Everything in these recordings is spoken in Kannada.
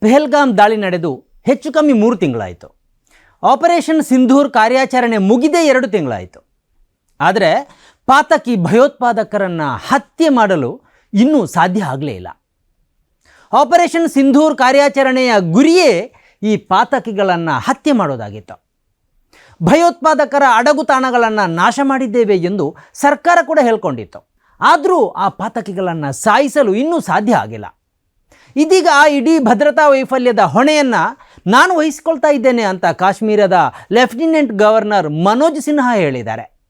ಪೆಹಲ್ಗಾಮ್ ದಾಳಿ ನಡೆದು ಹೆಚ್ಚು ಕಮ್ಮಿ ಮೂರು ತಿಂಗಳಾಯಿತು. ಆಪರೇಷನ್ ಸಿಂಧೂರ್ ಕಾರ್ಯಾಚರಣೆ ಮುಗಿದೇ ಎರಡು ತಿಂಗಳಾಯಿತು. ಆದರೆ ಪಾತಕಿ ಭಯೋತ್ಪಾದಕರನ್ನು ಹತ್ಯೆ ಮಾಡಲು ಇನ್ನೂ ಸಾಧ್ಯ ಆಗಲೇ ಇಲ್ಲ. ಆಪರೇಷನ್ ಸಿಂಧೂರ್ ಕಾರ್ಯಾಚರಣೆಯ ಗುರಿಯೇ ಈ ಪಾತಕಿಗಳನ್ನು ಹತ್ಯೆ ಮಾಡೋದಾಗಿತ್ತು. ಭಯೋತ್ಪಾದಕರ ಅಡಗುತಾಣಗಳನ್ನು ನಾಶ ಮಾಡಿದ್ದೇವೆ ಎಂದು ಸರ್ಕಾರ ಕೂಡ ಹೇಳ್ಕೊಂಡಿತ್ತು. ಆದರೂ ಆ ಪಾತಕಿಗಳನ್ನು ಸಾಯಿಸಲು ಇನ್ನೂ ಸಾಧ್ಯ ಆಗಿಲ್ಲ. ಇದೀಗ ಇಡೀ ಭದ್ರತಾ ವೈಫಲ್ಯದ ಹೊಣೆಯನ್ನು ನಾನು ವಹಿಸಿಕೊಳ್ತಾ ಇದ್ದೇನೆ ಅಂತ ಕಾಶ್ಮೀರದ ಲೆಫ್ಟಿನೆಂಟ್ ಗವರ್ನರ್ ಮನೋಜ್ ಸಿನ್ಹಾ ಹೇಳಿದ್ದಾರೆ.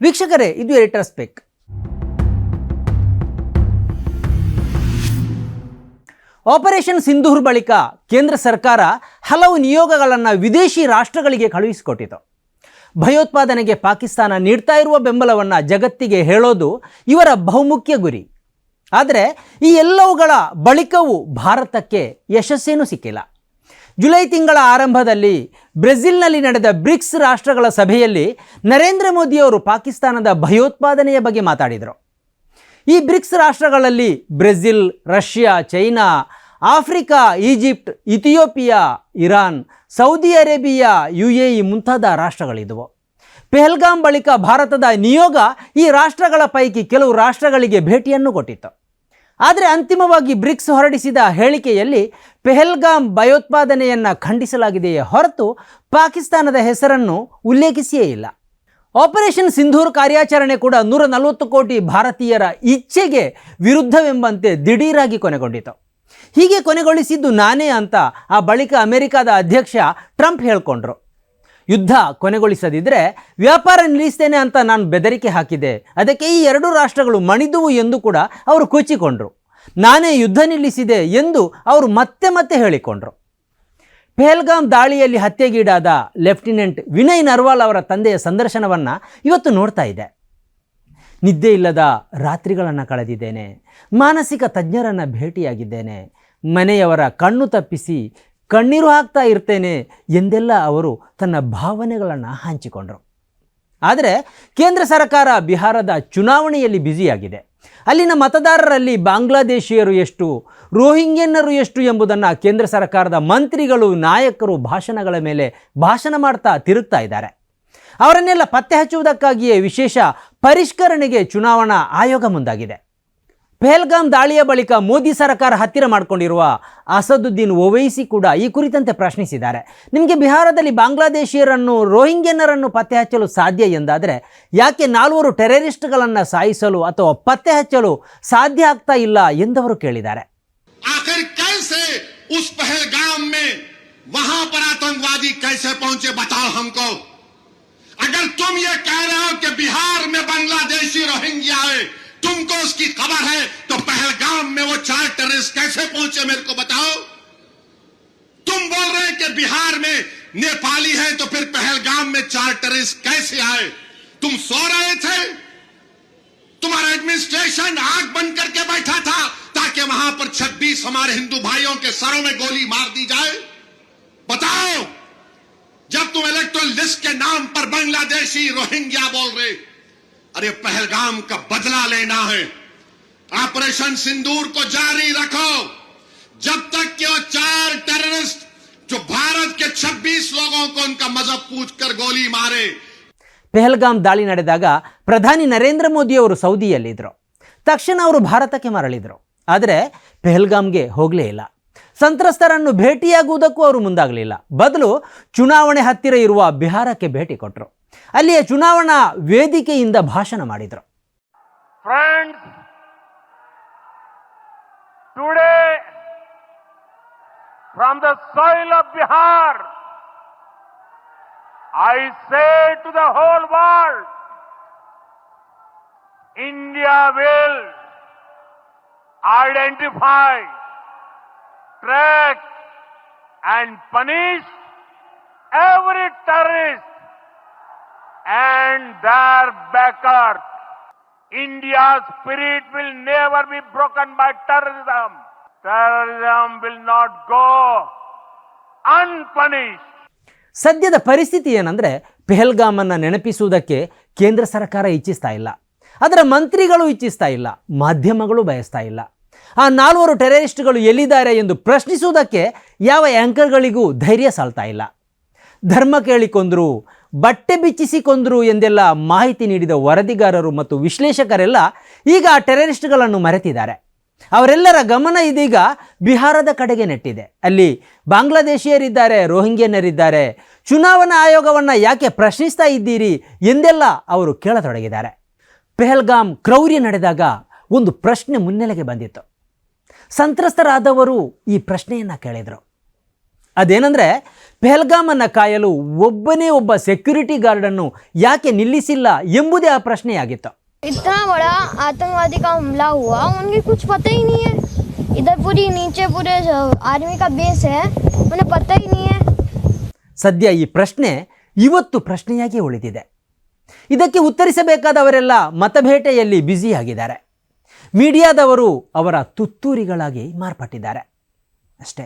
ವೀಕ್ಷಕರೇ, ಇದು ಎಡಿಟರ್ ಸ್ಪೆಕ್ ಆಪರೇಷನ್ ಸಿಂಧೂರ್ ಬಳಿಕ ಕೇಂದ್ರ ಸರ್ಕಾರ ಹಲವು ನಿಯೋಗಗಳನ್ನು ವಿದೇಶಿ ರಾಷ್ಟ್ರಗಳಿಗೆ ಕಳುಹಿಸಿಕೊಟ್ಟಿತು. ಭಯೋತ್ಪಾದನೆಗೆ ಪಾಕಿಸ್ತಾನ ನೀಡ್ತಾ ಇರುವ ಬೆಂಬಲವನ್ನು ಜಗತ್ತಿಗೆ ಹೇಳೋದು ಇವರ ಬಹುಮುಖ್ಯ ಗುರಿ. ಆದರೆ ಈ ಎಲ್ಲವುಗಳ ಬಳಿಕವೂ ಭಾರತಕ್ಕೆ ಯಶಸ್ಸೇನೂ ಸಿಕ್ಕಿಲ್ಲ. ಜುಲೈ ತಿಂಗಳ ಆರಂಭದಲ್ಲಿ ಬ್ರೆಜಿಲ್ನಲ್ಲಿ ನಡೆದ ಬ್ರಿಕ್ಸ್ ರಾಷ್ಟ್ರಗಳ ಸಭೆಯಲ್ಲಿ ನರೇಂದ್ರ ಮೋದಿಯವರು ಪಾಕಿಸ್ತಾನದ ಭಯೋತ್ಪಾದನೆಯ ಬಗ್ಗೆ ಮಾತಾಡಿದರು. ಈ ಬ್ರಿಕ್ಸ್ ರಾಷ್ಟ್ರಗಳಲ್ಲಿ Brazil, Russia, China, Africa, Egypt, Ethiopia, Iran, Saudi Arabia U A E ಮುಂತಾದ ರಾಷ್ಟ್ರಗಳಿದ್ದವು ಪೆಹಲ್ಗಾಮ್ ಬಳಿಕ ಭಾರತದ ನಿಯೋಗ ಈ ರಾಷ್ಟ್ರಗಳ ಪೈಕಿ ಕೆಲವು ರಾಷ್ಟ್ರಗಳಿಗೆ ಭೇಟಿಯನ್ನು ಕೊಟ್ಟಿತ್ತು. ಆದರೆ ಅಂತಿಮವಾಗಿ ಬ್ರಿಕ್ಸ್ ಹೊರಡಿಸಿದ ಹೇಳಿಕೆಯಲ್ಲಿ ಪೆಹಲ್ಗಾಮ್ ಭಯೋತ್ಪಾದನೆಯನ್ನು ಖಂಡಿಸಲಾಗಿದೆಯೇ ಹೊರತು ಪಾಕಿಸ್ತಾನದ ಹೆಸರನ್ನು ಉಲ್ಲೇಖಿಸಿಯೇ ಇಲ್ಲ. ಆಪರೇಷನ್ ಸಿಂಧೂರ್ ಕಾರ್ಯಾಚರಣೆ ಕೂಡ ನೂರ ನಲವತ್ತು ಕೋಟಿ ಭಾರತೀಯರ ಇಚ್ಛೆಗೆ ವಿರುದ್ಧವೆಂಬಂತೆ ದಿಢೀರಾಗಿ ಕೊನೆಗೊಂಡಿತು. ಹೀಗೆ ಕೊನೆಗೊಳಿಸಿದ್ದು ನಾನೇ ಅಂತ ಆ ಬಳಿಕ ಅಮೆರಿಕದ ಅಧ್ಯಕ್ಷ ಟ್ರಂಪ್ ಹೇಳ್ಕೊಂಡ್ರು. ಯುದ್ಧ ಕೊನೆಗೊಳಿಸದಿದ್ದರೆ ವ್ಯಾಪಾರ ನಿಲ್ಲಿಸ್ತೇನೆ ಅಂತ ನಾನು ಬೆದರಿಕೆ ಹಾಕಿದೆ. ಅದಕ್ಕೆ ಈ ಎರಡು ರಾಷ್ಟ್ರಗಳು ಮಣಿದುವು ಎಂದು ಕೂಡ ಅವರು ಕೊಚ್ಚಿಕೊಂಡ್ರು ನಾನೇ ಯುದ್ಧ ನಿಲ್ಲಿಸಿದೆ ಎಂದು ಅವರು ಮತ್ತೆ ಮತ್ತೆ ಹೇಳಿಕೊಂಡ್ರು. ಪೆಹಲ್ಗಾಮ್ ದಾಳಿಯಲ್ಲಿ ಹತ್ಯೆಗೀಡಾದ ಲೆಫ್ಟಿನೆಂಟ್ ವಿನಯ್ ನರ್ವಾಲ್ ಅವರ ತಂದೆಯ ಸಂದರ್ಶನವನ್ನು ಇವತ್ತು ನೋಡ್ತಾ ಇದೆ. ನಿದ್ದೆ ಇಲ್ಲದ ರಾತ್ರಿಗಳನ್ನು ಕಳೆದಿದ್ದೇನೆ. ಮಾನಸಿಕ ತಜ್ಞರನ್ನು ಭೇಟಿಯಾಗಿದ್ದೇನೆ. ಮನೆಯವರ ಕಣ್ಣು ತಪ್ಪಿಸಿ ಕಣ್ಣೀರು ಹಾಕ್ತಾ ಇರ್ತೇನೆ ಎಂದೆಲ್ಲ ಅವರು ತನ್ನ ಭಾವನೆಗಳನ್ನು ಹಂಚಿಕೊಂಡರು. ಆದರೆ ಕೇಂದ್ರ ಸರ್ಕಾರ ಬಿಹಾರದ ಚುನಾವಣೆಯಲ್ಲಿ ಬ್ಯುಸಿಯಾಗಿದೆ. ಅಲ್ಲಿನ ಮತದಾರರಲ್ಲಿ ಬಾಂಗ್ಲಾದೇಶಿಯರು ಎಷ್ಟು ರೋಹಿಂಗ್ಯನ್ನರು ಎಷ್ಟು ಎಂಬುದನ್ನು ಕೇಂದ್ರ ಸರ್ಕಾರದ ಮಂತ್ರಿಗಳು, ನಾಯಕರು ಭಾಷಣಗಳ ಮೇಲೆ ಭಾಷಣ ಮಾಡ್ತಾ ತಿರುಗ್ತಾ ಇದ್ದಾರೆ. ಅವರನ್ನೆಲ್ಲ ಪತ್ತೆ ಹಚ್ಚುವುದಕ್ಕಾಗಿಯೇ ವಿಶೇಷ ಪರಿಷ್ಕರಣೆಗೆ ಚುನಾವಣಾ ಆಯೋಗ ಮುಂದಾಗಿದೆ. ಪೆಹಲ್ಗಾಮ್ ದಾಳಿಯ ಬಳಿಕ ಮೋದಿ ಸರ್ಕಾರ ಹತ್ತಿರ ಮಾಡಿಕೊಂಡಿರುವ ಅಸದುದ್ದೀನ್ ಓವೈಸಿ ಕೂಡ ಈ ಕುರಿತಂತೆ ಪ್ರಶ್ನಿಸಿದ್ದಾರೆ. ನಿಮಗೆ ಬಿಹಾರದಲ್ಲಿ ಬಾಂಗ್ಲಾದೇಶಿಯರನ್ನು, ರೋಹಿಂಗ್ಯನರನ್ನು ಪತ್ತೆ ಹಚ್ಚಲು ಸಾಧ್ಯ ಎಂದಾದರೆ ಯಾಕೆ ನಾಲ್ವರು ಟೆರರಿಸ್ಟ್ಗಳನ್ನು ಸಾಯಿಸಲು ಅಥವಾ ಪತ್ತೆ ಹಚ್ಚಲು ಸಾಧ್ಯ ಆಗ್ತಾ ಇಲ್ಲ ಎಂದವರು ಕೇಳಿದ್ದಾರೆ. ಅಗರ್ ತುಮ್ ಯೇ ಕಹ ಕಿ ಮೇ ಬಾಂಗ್ಲಾದೇಶಿ ರೋಹಿಂಗ್ಯ उसकी खबर है तो पहलगाम में वो चार टेररिस्ट कैसे पहुँचे मेरे को बताओ? तुम बोल रहे हैं कि बिहार में नेपाली है तो फिर पहलगाम में चार टेररिस्ट कैसे आए? तुम सो रहे थे? तुम्हारा एडमिनिस्ट्रेशन आग बंद करके बैठा था, ताकि वहाँ पर 26 हमारे हिंदू भाइयों के सरों में गोली मार दी जाए। बताओ, जब तुम इलेक्ट्रल लिस्ट के नाम पर बांग्लादेशी रोहिंग्या बोल रहे, अरे पहलगाम का बदला लेना है। ऑपरेशन सिंदूर को जारी रखो जब तक कि वो चार टेररिस्ट जो भारत के 26 लोगों को उनका मजहब पूछ कर गोली मारे ಪೆಹಲ್ಗಾಮ್ ದಾಳಿ ನಡೆದಾಗ ಪ್ರಧಾನಿ ನರೇಂದ್ರ ಮೋದಿಯವರು ಸೌದಿಯಲ್ಲಿದ್ದರು ತಕ್ಷಣ ಅವರು ಭಾರತಕ್ಕೆ ಮರಳಿದರು ಆದರೆ ಪೆಹಲ್ಗಾಮ್ಗೆ ಹೋಗಲೇ ಇಲ್ಲ ಸಂತ್ರಸ್ತರನ್ನು ಭೇಟಿಯಾಗುವುದಕ್ಕೂ ಅವರು ಮುಂದಾಗಲಿಲ್ಲ ಬದಲು ಚುನಾವಣೆ ಹತ್ತಿರ ಇರುವ ಬಿಹಾರಕ್ಕೆ ಭೇಟಿ ಕೊಟ್ಟರು ಅಲ್ಲಿಯ ಚುನಾವಣಾ ವೇದಿಕೆಯಿಂದ ಭಾಷಣ ಮಾಡಿದರು Friends, Today from the soil of Bihar, I say to the whole world, India will identify, track and punish every terrorist and their backers. India's spirit will never be broken by terrorism. Terrorism will not go unpunished. ಸದ್ಯದ ಪರಿಸ್ಥಿತಿ ಏನಂದರೆ ಪೆಹಲ್ಗಾಮನ್ನು ನೆನಪಿಸುವುದಕ್ಕೆ ಕೇಂದ್ರ ಸರ್ಕಾರ ಇಚ್ಛಿಸ್ತಾ ಇಲ್ಲ ಅದರ ಮಂತ್ರಿಗಳು ಇಚ್ಛಿಸ್ತಾ ಇಲ್ಲ ಮಾಧ್ಯಮಗಳು ಬಯಸ್ತಾ ಇಲ್ಲ ಆ ನಾಲ್ವರು ಟೆರರಿಸ್ಟ್ಗಳು ಎಲ್ಲಿದ್ದಾರೆ ಎಂದು ಪ್ರಶ್ನಿಸುವುದಕ್ಕೆ ಯಾವ ಆ್ಯಂಕರ್ಗಳಿಗೂ ಧೈರ್ಯ ಸಾಲ್ತಾ ಇಲ್ಲ ಧರ್ಮ ಕೇಳಿಕೊಂದ್ರು ಬಟ್ಟೆ ಬಿಚ್ಚಿಸಿಕೊಂದರು ಎಂದೆಲ್ಲ ಮಾಹಿತಿ ನೀಡಿದ ವರದಿಗಾರರು ಮತ್ತು ವಿಶ್ಲೇಷಕರೆಲ್ಲ ಈಗ ಟೆರರಿಸ್ಟ್ಗಳನ್ನು ಮರೆತಿದ್ದಾರೆ. ಅವರೆಲ್ಲರ ಗಮನ ಇದೀಗ ಬಿಹಾರದ ಕಡೆಗೆ ನೆಟ್ಟಿದೆ. ಅಲ್ಲಿ ಬಾಂಗ್ಲಾದೇಶಿಯರಿದ್ದಾರೆ, ರೋಹಿಂಗ್ಯನರಿದ್ದಾರೆ. ಚುನಾವಣಾ ಆಯೋಗವನ್ನು ಯಾಕೆ ಪ್ರಶ್ನಿಸ್ತಾ ಇದ್ದೀರಿ ಎಂದೆಲ್ಲ ಅವರು ಕೇಳತೊಡಗಿದ್ದಾರೆ. ಪೆಹಲ್ಗಾಮ್ ಕ್ರೌರ್ಯ ನಡೆದಾಗ ಒಂದು ಪ್ರಶ್ನೆ ಮುನ್ನೆಲೆಗೆ ಬಂದಿತ್ತು. ಸಂತ್ರಸ್ತರಾದವರು ಈ ಪ್ರಶ್ನೆಯನ್ನು ಕೇಳಿದರು. ಅದೇನೆಂದರೆ ಪೆಹಲ್ಗಾಮನ್ನು ಕಾಯಲು ಒಬ್ಬನೇ ಒಬ್ಬ ಸೆಕ್ಯೂರಿಟಿ ಗಾರ್ಡನ್ನು ಯಾಕೆ ನಿಲ್ಲಿಸಿಲ್ಲ ಎಂಬುದೇ ಆ ಪ್ರಶ್ನೆಯಾಗಿತ್ತು इतना बड़ा आतंकवादी का हमला हुआ उनके कुछ पता ही नहीं है इधर पूरी नीचे पूरे आर्मी का बेस है उन्हें पता ही नहीं है ಸದ್ಯ ಈ ಪ್ರಶ್ನೆ ಇವತ್ತು ಪ್ರಶ್ನೆಯಾಗಿ ಉಳಿದಿದೆ ಇದಕ್ಕೆ ಉತ್ತರಿಸಬೇಕಾದವರೆಲ್ಲ ಮತಬೇಟೆಯಲ್ಲಿ ಬ್ಯುಸಿಯಾಗಿದ್ದಾರೆ ಮೀಡಿಯಾದವರು ಅವರ ತುತ್ತೂರಿಗಳಾಗಿ ಮಾರ್ಪಟ್ಟಿದ್ದಾರೆ ಅಷ್ಟೇ